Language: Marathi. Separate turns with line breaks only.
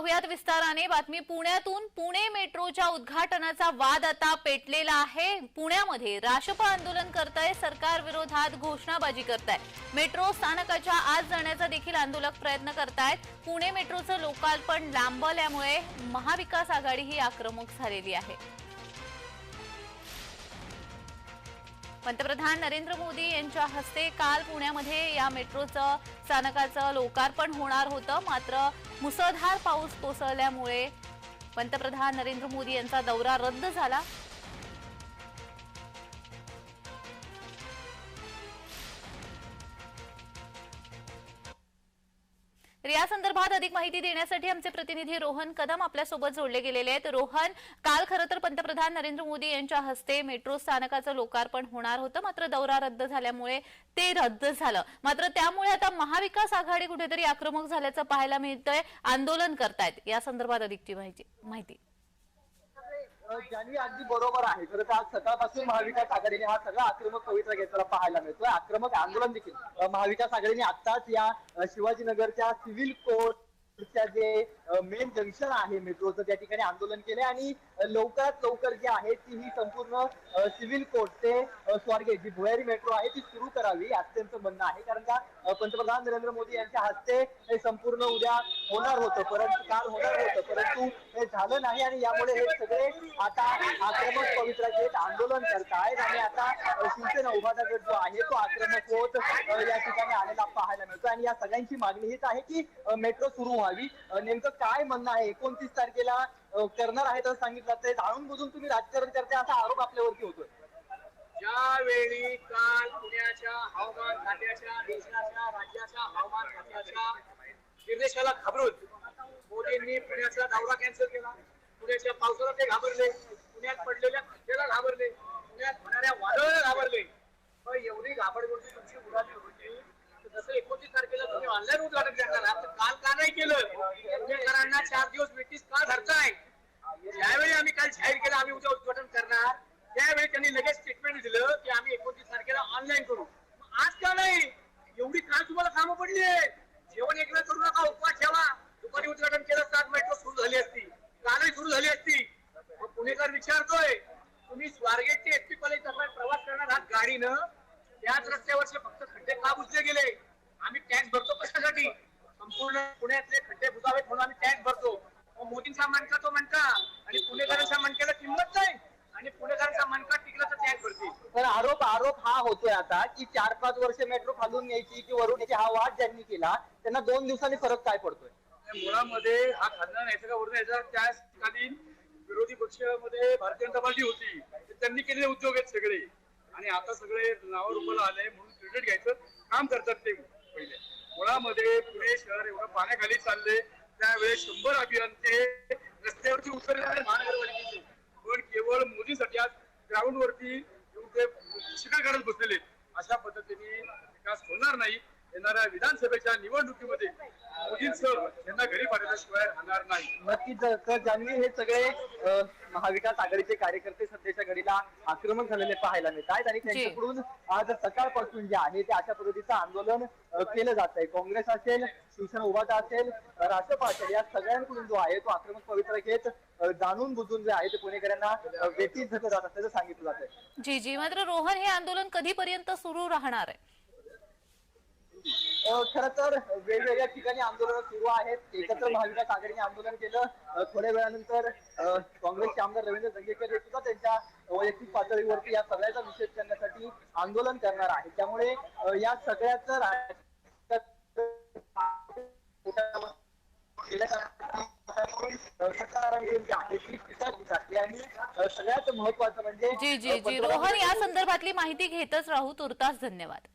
पाहुयात विस्ताराने. बातमी पुण्यातून पुणे मेट्रोच्या उद्घाटनाचा वाद आता पेटलेला आहे. पुण्यामध्ये राशप आंदोलन करताय सरकार विरोधात घोषणाबाजी करताय. मेट्रो स्थानकाच्या आज जाण्याचा देखील आंदोलक प्रयत्न करतायत. पुणे मेट्रोचं लोकार्पण लांबल्यामुळे महाविकास आघाडी ही आक्रमक झालेली आहे. पंतप्रधान नरेंद्र मोदी यांच्या हस्ते काल पुण्यामध्ये या मेट्रोचं स्थानकाचं लोकार्पण होणार होतं. मात्र मुसळधार पाऊस कोसळल्यामुळे पंतप्रधान नरेंद्र मोदी यांचा दौरा रद्द झाला. तर या संदर्भात अधिक माहिती देण्यासाठी आमचे प्रतिनिधी रोहन कदम आपल्यासोबत जोडले गेलेले आहेत. रोहन काल खरं तर पंतप्रधान नरेंद्र मोदी यांच्या हस्ते मेट्रो स्थानकाचं लोकार्पण होणार होतं मात्र दौरा रद्द झाल्यामुळे ते रद्द झालं. मात्र त्यामुळे आता महाविकास आघाडी कुठेतरी आक्रमक झाल्याचं पाहायला मिळतंय आंदोलन करतायत. या संदर्भात अधिकची माहिती माहिती.
ज्यांनी अगदी बरोबर आहे. खरं तर आज सकाळपासून महाविकास आघाडीने हा सगळा आक्रमक पवित्रा घेतलेला पाहायला मिळतोय. आक्रमक आंदोलन देखील. महाविकास आघाडीने आत्ताच या शिवाजीनगरच्या सिव्हिल कोर्टच्या जे मेन जंक्शन आहे मेट्रोचं त्या ठिकाणी आंदोलन केले आणि लवकरात लवकर जी आहे ती ही संपूर्ण सिव्हिल कोर्ट ते अ, स्वारगेट जी भुयारी मेट्रो आहे ती सुरू करावी असं त्यांचं म्हणणं आहे. कारण का पंतप्रधान नरेंद्र मोदी यांच्या हस्ते हे संपूर्ण उद्या होणार होतं परंतु काल होणार होतं परंतु हे झालं नाही आणि यामुळे हे सगळे आता आक्रमक पवित्रा घेत आंदोलन करतायत आणि आता शिवसेना उभाटा गट जो आहे तो आक्रमक होत या ठिकाणी आलेला पाहायला मिळतो. आणि या सगळ्यांची मागणी हीच आहे की मेट्रो सुरू व्हावी. नेमकं काय म्हणणं आहे? एकोणतीस तारखेला अ, करणार आहेत असं सांगितलं. ते जाणून बुजून तुम्ही राजकारण करते असा आरोप आपल्यावरती होतोय.
ज्यावेळी काल पुण्याच्या हवामान खात्याच्या देशाच्या राज्याच्या हवामान खात्याच्या निर्देशाला घाबरून मोदींनी पुण्याचा दौरा कॅन्सल केला. पुण्याच्या पावसाला ते घाबरले. पुण्यात पडलेल्या खड्ड्याला घाबरले पुण्यात होणाऱ्या वादळाला घाबरले पण एवढी घाबरगोटी तुमची उडाली होती तर जसं एकोणतीस तारखेला तुम्ही उद्घाटन करणार काल का नाही केलं? पुणेकरांना चार दिवस ब्रिटिश का धरताय ज्यावेळी आम्ही काल जाहीर केलं आम्ही उद्या उद्घाटन करणार. त्यावेळी त्यांनी लगेच स्टेटमेंट दिलं की आम्ही एकोणतीस तारखेला ऑनलाईन करू. आज का नाही? एवढी काल तुम्हाला कामं पडली आहेत. जेवण एकदा करू नका उपवास ठेवा. दुपारी उद्घाटन केलं सात मेट्रो सुरू झाली असती. कालही सुरू झाली असती. मग पुणेकर विचारतोय तुम्ही स्वारगेट ते एसटी कॉलेज दरम्यान प्रवास करणार आहात गाडीनं? त्याच रस्त्यावरचे फक्त खड्डे का बुजले गेले? आम्ही टॅक्स भरतो कशासाठी? संपूर्ण पुण्यातले खड्डे बुजावेत म्हणून आम्ही टॅक्स भरतो. मोदींचा मनका तो मनका. आणि पुणेकरांच्या मनक्याला किंमत नाही. आणि पुणेकरांचा मनका टिकला तर टॅक्स भरतील
तर आरोप आरोप हा होतोय आता की चार पाच वर्ष मेट्रो खालून यायची की वरून यायची हा वाद ज्यांनी केला त्यांना दोन दिवसांनी फरक काय पडतोय?
मुळामध्ये हा खासदार यायचा का वरून यायचा त्याच कालीन विरोधी पक्षामध्ये भारतीय जनता पार्टी होती. त्यांनी केलेले उद्योग आहेत सगळे. आणि आता सगळे नावा रुपाला आले म्हणून क्रेडिट घ्यायचं काम करतात ते. पहिले. मुळामध्ये पुणे शहर एवढं पाण्याखाली चालले त्यावेळेस शंभर अभियंते रस्त्यावरती उतरले आहेत महानगरपालिकेचे. पण केवळ मोदीसाठी आज ग्राउंड वरती येऊन ते शिकार करत बसलेले अशा पद्धतीने विकास होणार नाही. येणाऱ्या विधानसभेच्या निवडणुकीमध्ये राहणार नाही.
नक्कीच तर ज्यांनी हे सगळे अ, महाविकास आघाडीचे कार्यकर्ते सध्याच्या घडीला आक्रमक झालेले पाहायला मिळत आहेत आणि त्यांच्याकडून आज सकाळपासून जे आहे ते अशा पद्धतीचं आंदोलन अ, केलं जात आहे. काँग्रेस असेल शिवसेना उभाटा असेल राष्ट्रपा असेल या सगळ्यांकडून जो आहे तो आक्रमक पवित्रा घेत अ, जाणून बुजून जे आहे ते पुणेकरांना अ, वेठीस धरलं जात असल्याचं सांगितलं जात आहे.
जी जी. मात्र रोहन हे आंदोलन कधीपर्यंत सुरू राहणार आहे?
खर तर वेगवेगळ्या ठिकाणी आंदोलन सुरू आहेत. एकत्र महाविकास आघाडीने आंदोलन केलं. थोड्या वेळानंतर काँग्रेसचे आमदार रवींद्र दंगेकर हे सुद्धा त्यांच्या वैयक्तिक पातळीवरती या सगळ्याचा निषेध करण्यासाठी आंदोलन करणार आहे. त्यामुळे या सगळ्याच आणि सगळ्यात महत्वाचं म्हणजे
जी जी जी. रोहन या संदर्भातली माहिती घेतच राहू. तुर्तास धन्यवाद.